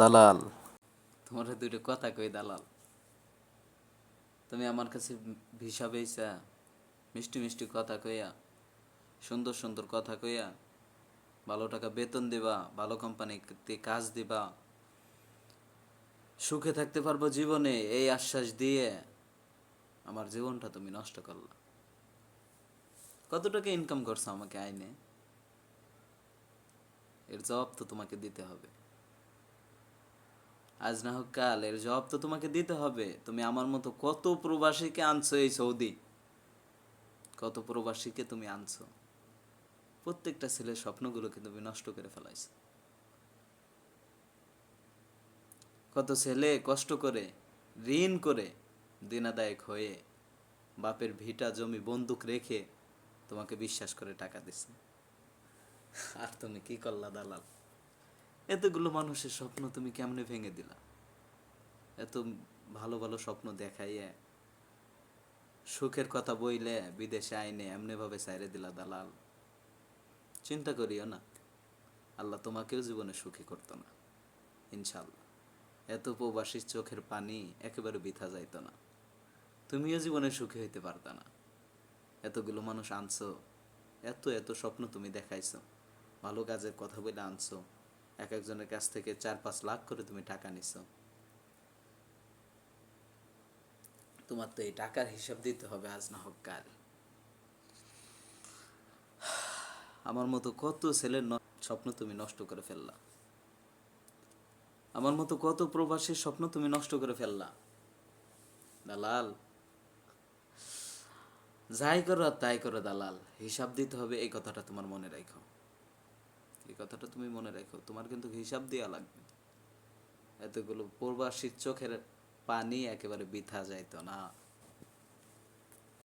দালাল। তোমার দুটো কথা কই, দালাল। তুমি আমার কাছে ভিসা পেয়েছা মিষ্টি মিষ্টি কথা কইয়া, সুন্দর সুন্দর কথা কইয়া, ভালো টাকা বেতন দিবা, ভালো কোম্পানিতে কাজ দিবা, সুখে থাকতে পারব জীবনে এই আশ্বাস দিয়ে আমার জীবনটা তুমি নষ্ট করলা। কত টাকা ইনকাম করছ আমাকে আইনে? এর জবাব তো তোমাকে দিতে হবে। আজ না হোক কাল এর জবাব তো তোমাকে দিতে হবে। তুমি আমার মতো কত প্রবাসীকে আনছো এই সৌদি? কত প্রবাসীকে তুমি আনছো? প্রত্যেকটা ছেলের স্বপ্নগুলোকে তুমি নষ্ট করে ফেলাইছো। কত ছেলে কষ্ট করে, ঋণ করে, দিনাদায়ক হয়ে, বাপের ভিটা জমি বন্দুক রেখে তোমাকে বিশ্বাস করে টাকা দিছে। আর তুমি কি করলা দালাল? এতগুলো মানুষের স্বপ্ন তুমি কেমনে ভেঙে দিলা? এত ভালো ভালো স্বপ্ন দেখাইয়ে, সুখের কথা বইলে বিদেশে আইনে এমনি ভাবে সাইরে দিলা দালাল। চিন্তা করিও না, আল্লাহ তোমাকেও জীবনে সুখী করতো না ইনশাল্লাহ এত প্রবাসীর চোখের পানি একেবারে বৃথা যাইতো না, তুমিও জীবনে সুখী হইতে পারত না। এতগুলো মানুষ আনছো, এত এত স্বপ্ন তুমি দেখাইছো, ভালো কাজের কথা বলে আনছো এক একজনের কাছ থেকে চার পাঁচ লাখ করে তুমি টাকা নিছো। তোমার তো এই টাকার হিসাব দিতে হবে আজ না হোক কাল। আমার মতো কত ছেলের স্বপ্ন তুমি নষ্ট করে ফেললা। আমার মতো কত প্রবাসীর স্বপ্ন তুমি নষ্ট করে ফেললা। দালাল। যাই করো তাই করো দালাল। হিসাব দিতে হবে, এই কথাটা তোমার মনে রাখো। এই কথাটা তুমি মনে রেখো। তোমার কিন্তু হিসাব দেওয়া লাগবে। এতগুলো প্রবাসীর চোখের পানি একেবারে বৃথা যাইতো না।